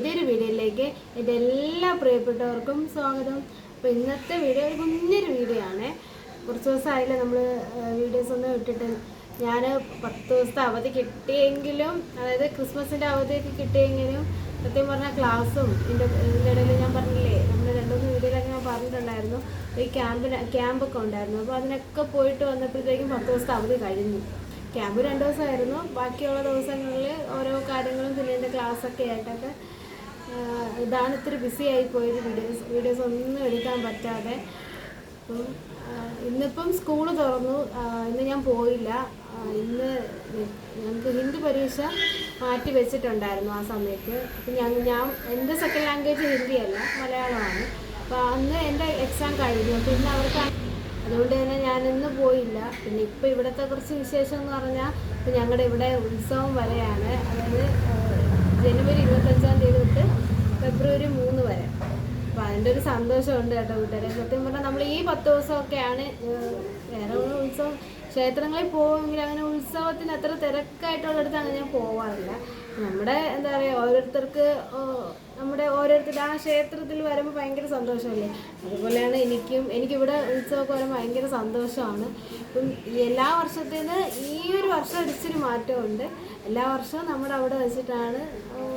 പുതിയൊരു വീഡിയോയിലേക്ക് എന്റെ എല്ലാ പ്രിയപ്പെട്ടവർക്കും സ്വാഗതം. അപ്പോൾ ഇന്നത്തെ വീഡിയോ ഒരു കുഞ്ഞൊരു വീഡിയോ ആണ്. കുറച്ച് ദിവസമായില്ല നമ്മൾ വീഡിയോസ് ഒന്നും ഇട്ടിട്ട് ഞാൻ പത്ത് ദിവസത്തെ അവധി കിട്ടിയെങ്കിലും അതായത് ക്രിസ്മസിന്റെ അവധിയൊക്കെ കിട്ടിയെങ്കിലും സത്യം പറഞ്ഞാൽ ക്ലാസ്സും ഇതിന്റെ ഇതിന്റെ ഇടയിൽ ഞാൻ പറഞ്ഞില്ലേ നമ്മൾ രണ്ടുമൂന്ന് വീഡിയോയിലൊക്കെ ഞാൻ പറഞ്ഞിട്ടുണ്ടായിരുന്നു. ഈ ക്യാമ്പിന് ക്യാമ്പൊക്കെ ഉണ്ടായിരുന്നു. അപ്പോൾ അതിനൊക്കെ പോയിട്ട് വന്നപ്പോഴത്തേക്കും പത്ത് ദിവസത്തെ അവധി കഴിഞ്ഞു. ക്യാമ്പ് രണ്ട് ദിവസമായിരുന്നു. ബാക്കിയുള്ള ദിവസങ്ങളിൽ ഓരോ കാര്യങ്ങളും പിന്നെ എന്റെ ക്ലാസ്സൊക്കെ ആയിട്ടൊക്കെ ഇതാണ് ഇത്തിരി ബിസി ആയി വീഡിയോസ് വീഡിയോസ് ഒന്നും എടുക്കാൻ പറ്റാതെ. അപ്പം ഇന്നിപ്പം സ്കൂൾ തുറന്നു. ഇന്ന് ഞാൻ പോയില്ല. ഇന്ന് ഞങ്ങൾക്ക് ഹിന്ദി പരീക്ഷ മാറ്റി വെച്ചിട്ടുണ്ടായിരുന്നു ആ സമയത്ത്. അപ്പം ഞാൻ ഞാൻ എന്റെ സെക്കൻഡ് ലാംഗ്വേജ് ഹിന്ദിയല്ല മലയാളമാണ്. അപ്പോൾ അന്ന് എന്റെ എക്സാം കഴിഞ്ഞു. അപ്പോൾ ഇന്ന് അവർക്ക് അതുകൊണ്ട് തന്നെ ഞാൻ ഇന്ന് പോയില്ല. പിന്നെ ഇപ്പോൾ ഇവിടുത്തെ കുറച്ച് വിശേഷം എന്ന് പറഞ്ഞാൽ ഇപ്പം ഞങ്ങളുടെ ഇവിടെ ഉത്സവം വരെയാണ്. അതായത് ജനുവരി ഇരുപത്തഞ്ചാം തീയതി തൊട്ട് ഫെബ്രുവരി മൂന്ന് വരെ. അപ്പം അതിന്റെ ഒരു സന്തോഷമുണ്ട് കേട്ടോ കൂട്ടുകാരെ സത്യം പറഞ്ഞാൽ നമ്മൾ ഈ പത്ത് ദിവസമൊക്കെയാണ് ആണ് വേറെ ഉത്സവം. ക്ഷേത്രങ്ങളിൽ പോകുമെങ്കിൽ അങ്ങനെ ഉത്സവത്തിന് അത്ര തിരക്കായിട്ടുള്ളിടത്ത് അങ്ങനെ ഞാൻ പോവാറില്ല. നമ്മുടെ എന്താ പറയുക ഓരോരുത്തർക്ക് നമ്മുടെ ഓരോരുത്തരുടെ ആ ക്ഷേത്രത്തിൽ വരുമ്പോൾ ഭയങ്കര സന്തോഷമല്ലേ? അതുപോലെയാണ് എനിക്കും എനിക്കിവിടെ ഉത്സവമൊക്കെ വരുമ്പോൾ ഭയങ്കര സന്തോഷമാണ്. ഇപ്പം എല്ലാ വർഷത്തിന് ഈ ഒരു വർഷം ഇച്ചിരി മാറ്റമുണ്ട്. എല്ലാ വർഷവും നമ്മുടെ അവിടെ വെച്ചിട്ടാണ്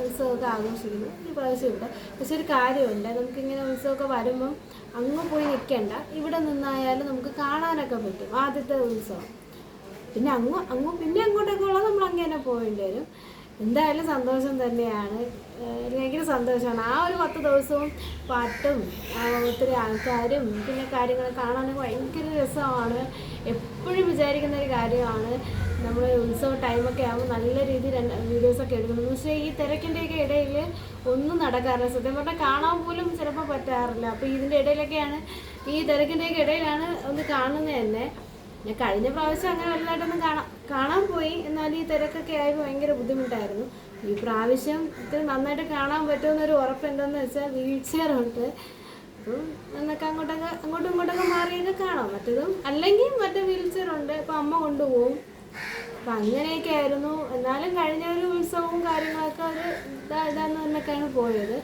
ഉത്സവമൊക്കെ ആഘോഷിക്കുന്നത്. ഈ പ്രാവശ്യം ഇവിടെ. പക്ഷെ ഒരു കാര്യമുണ്ട്. നമുക്കിങ്ങനെ ഉത്സവമൊക്കെ വരുമ്പം അങ്ങ് പോയി നിൽക്കണ്ട ഇവിടെ നിന്നായാലും നമുക്ക് കാണാനൊക്കെ പറ്റും ആദ്യത്തെ ഉത്സവം. പിന്നെ അങ്ങ് അങ്ങ് പിന്നെ അങ്ങോട്ടൊക്കെ നമ്മൾ അങ്ങനെ പോകേണ്ടി വരും. എന്തായാലും സന്തോഷം തന്നെയാണ്. ഭയങ്കര സന്തോഷമാണ്. ആ ഒരു പത്ത് ദിവസവും പാട്ടും ഒത്തിരി ആൾക്കാരും പിന്നെ കാര്യങ്ങൾ കാണാനൊക്കെ ഭയങ്കര രസമാണ്. എപ്പോഴും വിചാരിക്കുന്ന ഒരു കാര്യമാണ്. നമ്മൾ ഉത്സവ ടൈമൊക്കെ ആകുമ്പോൾ നല്ല രീതിയിൽ വീഡിയോസൊക്കെ എടുക്കണം പക്ഷേ ഈ തിരക്കിന്റെയൊക്കെ ഇടയിൽ ഒന്നും നടക്കാറില്ല. സത്യം പറഞ്ഞാൽ കാണാൻ പോലും ചിലപ്പോൾ പറ്റാറില്ല. അപ്പോൾ ഇതിന്റെ ഇടയിലൊക്കെയാണ് ഈ തിരക്കിന്റെയൊക്കെ ഇടയിലാണ് ഒന്ന് കാണുന്നത് തന്നെ. ഞാൻ കഴിഞ്ഞ പ്രാവശ്യം അങ്ങനെ വലുതായിട്ടൊന്നും കാണാം കാണാൻ പോയി. എന്നാലും ഈ തിരക്കൊക്കെ ആയി ഭയങ്കര ബുദ്ധിമുട്ടായിരുന്നു. ഈ പ്രാവശ്യം ഇത്ര നന്നായിട്ട് കാണാൻ പറ്റുമെന്നൊരു ഉറപ്പ് എന്താണെന്ന് വെച്ചാൽ വീൽ ചെയറുണ്ട് അപ്പം എന്നൊക്കെ അങ്ങോട്ടൊക്കെ അങ്ങോട്ടും ഇങ്ങോട്ടൊക്കെ മാറിയൊക്കെ കാണാം. മറ്റേതും അല്ലെങ്കിൽ മറ്റേ വീൽ ചെയറുണ്ട് ഇപ്പം അമ്മ കൊണ്ടുപോകും. അപ്പം അങ്ങനെയൊക്കെ ആയിരുന്നു. എന്നാലും കഴിഞ്ഞ ഒരു ഉത്സവവും കാര്യങ്ങളൊക്കെ ഒരു ഇതാ ഇതാന്ന് പോയത്.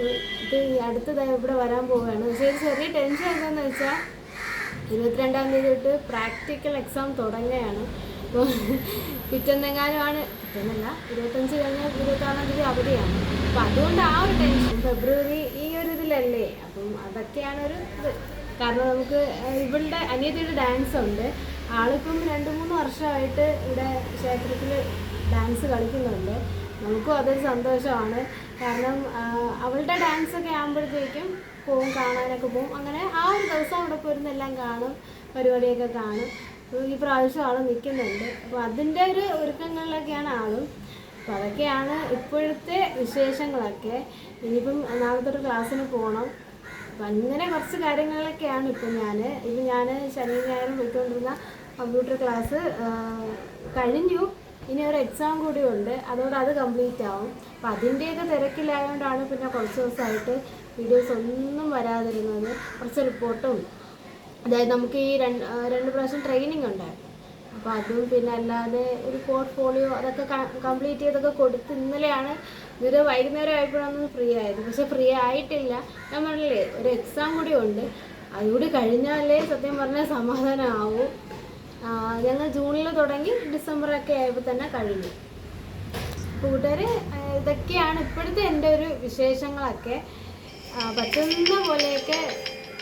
ഇത് അടുത്തതായി അടുത്തത് ഇവിടെ വരാൻ പോവുകയാണ്. പക്ഷേ ചെറിയ ടെൻഷൻ എന്താണെന്ന് വെച്ചാൽ ഇരുപത്തിരണ്ടാം തീയതി തൊട്ട് പ്രാക്ടിക്കൽ എക്സാം തുടങ്ങുകയാണ്. അപ്പോൾ പിറ്റെന്നെങ്ങാനുമാണ് പിറ്റെന്നല്ല ഇരുപത്തഞ്ച് കഴിഞ്ഞാൽ ഇരുപത്താറാം തീയതി അവധിയാണ്. അപ്പോൾ അതുകൊണ്ട് ആ ഒരു ടെൻഷൻ ഫെബ്രുവരി ഈ ഒരു ഇതിലല്ലേ? അപ്പം അതൊക്കെയാണ് ഒരു ഇത്. കാരണം നമുക്ക് ഇവളുടെ അനിയത്തിയുടെ ഡാൻസ് ഉണ്ട്. ആളിപ്പം രണ്ട് മൂന്ന് വർഷമായിട്ട് ഇവിടെ ക്ഷേത്രത്തിൽ ഡാൻസ് കളിക്കുന്നുണ്ട്. നമുക്കും അതൊരു സന്തോഷമാണ്. കാരണം അവളുടെ ഡാൻസ് ഒക്കെ ആകുമ്പോഴത്തേക്കും പോവും കാണാനൊക്കെ പോവും. അങ്ങനെ ആ ഒരു ദിവസം അവിടെ പോയിരുന്ന് എല്ലാം കാണും പരിപാടിയൊക്കെ കാണും. ഈ പ്രാവശ്യം ആൾ നിൽക്കുന്നുണ്ട്. അപ്പോൾ അതിന്റെ ഒരു ഒരുക്കങ്ങളിലൊക്കെയാണ് ആളും. അപ്പോൾ അതൊക്കെയാണ് ഇപ്പോഴത്തെ വിശേഷങ്ങളൊക്കെ. ഇനിയിപ്പം നാളത്തെ തൊട്ട് ക്ലാസ്സിന് പോകണം. അപ്പം അങ്ങനെ കുറച്ച് കാര്യങ്ങളിലൊക്കെയാണ് ഇപ്പം ഞാൻ ഇപ്പം ഞാൻ ശനി ഞായറും പോയിക്കൊണ്ടിരുന്ന കമ്പ്യൂട്ടർ ക്ലാസ് കഴിഞ്ഞു. ഇനി ഒരു എക്സാം കൂടി ഉണ്ട്. അതുകൊണ്ട് അത് കംപ്ലീറ്റ് ആവും. അപ്പം അതിന്റെയൊക്കെ തിരക്കിലായതുകൊണ്ടാണ് പിന്നെ കുറച്ച് ദിവസമായിട്ട് വീഡിയോസ് ഒന്നും വരാതിരുന്നത്. കുറച്ച് റിപ്പോർട്ടും. അതായത് നമുക്ക് ഈ രണ്ട് രണ്ട് പ്രാവശ്യം ട്രെയിനിങ് ഉണ്ടായിരുന്നു. അപ്പോൾ അതും പിന്നെ അല്ലാതെ ഒരു പോർട്ട്ഫോളിയോ അതൊക്കെ കംപ്ലീറ്റ് ചെയ്തൊക്കെ കൊടുത്ത് ഇന്നലെയാണ് ഇത് വൈകുന്നേരം ആയപ്പോഴാണ് ഫ്രീ ആയത്. പക്ഷേ ഫ്രീ ആയിട്ടില്ല. ഞാൻ പറഞ്ഞില്ലേ ഒരു എക്സാം കൂടി ഉണ്ട്. അതുകൂടി കഴിഞ്ഞാലേ സത്യം പറഞ്ഞാൽ സമാധാനമാവും ഞങ്ങൾ ജൂണിൽ തുടങ്ങി ഡിസംബറൊക്കെ ആയപ്പോൾ തന്നെ കഴിഞ്ഞു. കൂട്ടുകാർ ഇതൊക്കെയാണ് ഇപ്പോഴത്തെ എന്റെ ഒരു വിശേഷങ്ങളൊക്കെ. പറ്റുന്ന പോലെയൊക്കെ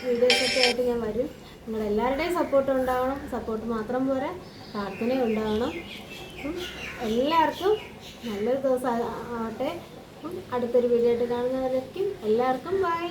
വീഡിയോസൊക്കെ ആയിട്ട് ഞാൻ വരും. നിങ്ങളെല്ലാവരുടെയും സപ്പോർട്ട് ഉണ്ടാവണം. സപ്പോർട്ട് മാത്രം പോരാ. പ്രാർത്ഥന ഉണ്ടാവണം. എല്ലാവർക്കും നല്ലൊരു ദിവസം ആവട്ടെ. അടുത്തൊരു വീഡിയോ ആയിട്ട് കാണുന്നവരേക്കും എല്ലാവർക്കും ബൈ